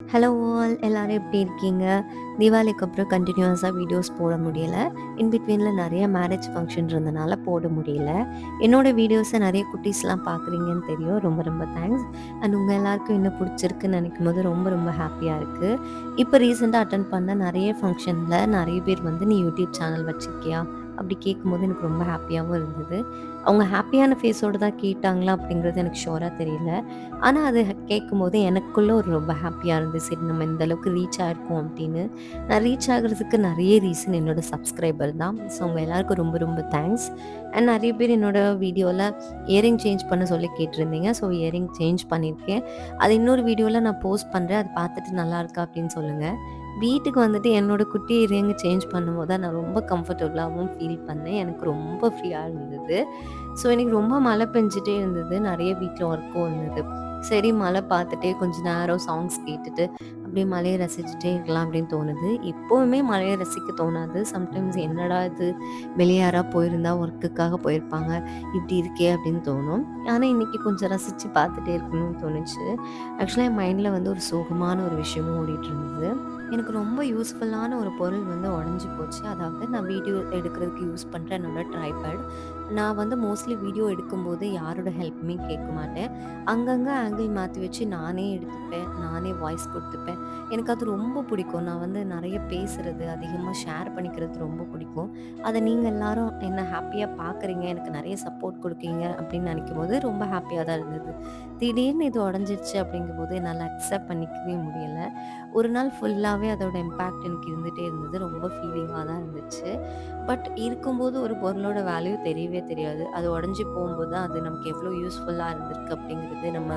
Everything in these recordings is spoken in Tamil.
ஹலோ ஆல் எல்லாரும் எப்படி இருக்கீங்க? தீபாவளிக்கு அப்புறம் கண்டினியூஸாக வீடியோஸ் போட முடியல. இன் பிட்வீனில் நிறைய மேரேஜ் ஃபங்க்ஷன் இருந்தனால போட முடியல. என்னோட வீடியோஸை நிறைய குட்டீஸ்லாம் பார்க்குறீங்கன்னு தெரியும். ரொம்ப ரொம்ப தேங்க்ஸ் அண்ட் உங்கள் எல்லாருக்கும் இன்னும் பிடிச்சிருக்குன்னு நினைக்கும் போது ரொம்ப ரொம்ப ஹாப்பியாக இருக்குது இப்போ ரீசெண்டாக அட்டன் பண்ண நிறைய ஃபங்க்ஷனில் நிறைய பேர் வந்து நீ யூடியூப் சேனல் வச்சுருக்கியா? அப்படி கேட்கும்போது எனக்கு ரொம்ப ஹாப்பியாகவும் இருந்தது. அவங்க ஹாப்பியான ஃபேஸோடு தான் கேட்டாங்களா அப்படிங்கிறது எனக்கு ஷோராக தெரியல. ஆனால் அது கேட்கும்போது எனக்குள்ளே ஒரு ரொம்ப ஹாப்பியாக இருந்து சரி நம்ம இந்த அளவுக்கு ரீச் ஆகிருக்கோம் அப்படின்னு. நான் ரீச் ஆகிறதுக்கு நிறைய ரீசன் என்னோட சப்ஸ்கிரைபர் தான். ஸோ அவங்க எல்லாருக்கும் ரொம்ப ரொம்ப தேங்க்ஸ் அண்ட் நிறைய பேர் என்னோடய வீடியோவில் இயரிங் சேஞ்ச் பண்ண சொல்லி கேட்டிருந்தீங்க. ஸோ இயரிங் சேஞ்ச் பண்ணியிருக்கேன். அது இன்னொரு வீடியோவில் நான் போஸ்ட் பண்ணுறேன் அது பார்த்துட்டு நல்லா இருக்கா அப்படின்னு சொல்லுங்கள் வீட்டுக்கு வந்துட்டு என்னோட குட்டி இயரிங் சேஞ்ச் பண்ணும்போது தான் நான் ரொம்ப கம்ஃபர்டபுளாகவும் ஃபீல் பண்ணேன். எனக்கு ரொம்ப ஃப்ரீயாக இருந்தது. ஸோ எனக்கு ரொம்ப மழை பெஞ்சிட்டே இருந்தது. நிறைய வீட்டில் ஒர்க்கும் இருந்தது. சரி மழை பார்த்துட்டே கொஞ்ச நேரம் சாங்ஸ் கேட்டுட்டு அப்படியே மலையை ரசிச்சுட்டே இருக்கலாம் அப்படின்னு தோணுது. எப்போவுமே மலையை ரசிக்க தோணாது. சம்டைம்ஸ் என்னடா இது? வெளியாராக போயிருந்தா ஒர்க்குக்காக போயிருப்பாங்க. இப்படி இருக்கே அப்படின்னு தோணும். ஆனால் இன்னைக்கு கொஞ்சம் ரசித்து பார்த்துட்டே இருக்கணும்னு தோணுச்சு. ஆக்சுவலாக என் மைண்டில் வந்து ஒரு சோகமான ஒரு விஷயமும் ஓடிட்டு இருந்தது. எனக்கு ரொம்ப யூஸ்ஃபுல்லான ஒரு பொருள் வந்து உடஞ்சி போச்சு. அதாவது நான் வீடியோ எடுக்கிறதுக்கு யூஸ் பண்ணுற என்னோட ட்ரைபேட் நான் வந்து மோஸ்ட்லி வீடியோ எடுக்கும்போது யாரோட ஹெல்ப்புமே கேட்க மாட்டேன். அங்கங்கே ஆங்கிள் மாற்றி வச்சு நானே எடுத்துப்பேன். நானே வாய்ஸ் கொடுத்துப்பேன். எனக்கு அது ரொம்ப பிடிக்கும். நான் வந்து நிறைய பேசுறது அதிகமாக ஷேர் பண்ணிக்கிறது ரொம்ப பிடிக்கும். அதை நீங்கள் எல்லாரும் என்ன ஹாப்பியாக பார்க்குறீங்க? எனக்கு நிறைய சப்போர்ட் கொடுக்கீங்க அப்படின்னு நினைக்கும் போது ரொம்ப ஹாப்பியாக தான் இருந்தது. திடீர்னு இது உடஞ்சிருச்சு அப்படிங்கும்போது என்னால் அக்செப்ட் பண்ணிக்கவே முடியலை. ஒரு நாள் ஃபுல்லாகவே அதோட இம்பேக்ட் எனக்கு இருந்துகிட்டே இருந்தது. ரொம்ப ஃபீலிங்காக தான் இருந்துச்சு. பட் இருக்கும்போது ஒரு பொருளோட வேல்யூ தெரியவே தெரியாது. அது உடஞ்சி போகும்போது தான் அது நமக்கு எவ்வளோ யூஸ்ஃபுல்லாக இருந்திருக்கு அப்படிங்கிறது நம்ம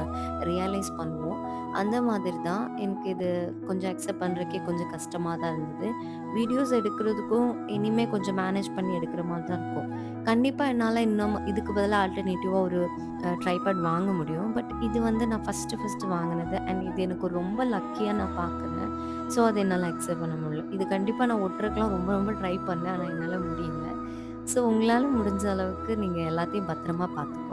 ரியலைஸ் பண்ணுவோம். அந்த மாதிரி தான் எனக்கு இது கொஞ்சம் அக்செப்ட் பண்ணுறக்கே கொஞ்சம் கஷ்டமாக தான் இருந்தது. வீடியோஸ் எடுக்கிறதுக்கும் இனிமேல் கொஞ்சம் மேனேஜ் பண்ணி எடுக்கிற மாதிரி தான் இருக்கும். கண்டிப்பாக என்னால் இன்னும் இதுக்கு பதிலாக ஆல்டர்னேட்டிவாக ஒரு ட்ரைபேட் வாங்க முடியும். பட் இது வந்து நான் ஃபஸ்ட்டு ஃபஸ்ட்டு வாங்கினது. அண்ட் இது எனக்கு ரொம்ப லக்கியாக நான் பார்க்குறேன் ஸோ அதை என்னால் அக்செப்ட் பண்ண முடியல. இது கண்டிப்பாக நான் ஒட்டுறக்கெலாம் ரொம்ப ரொம்ப ட்ரை பண்ணேன். ஆனால் என்னால் முடியல. ஸோ உங்களால் முடிஞ்ச அளவுக்கு நீங்கள் எல்லாத்தையும் பத்திரமா பார்த்துக்கோங்க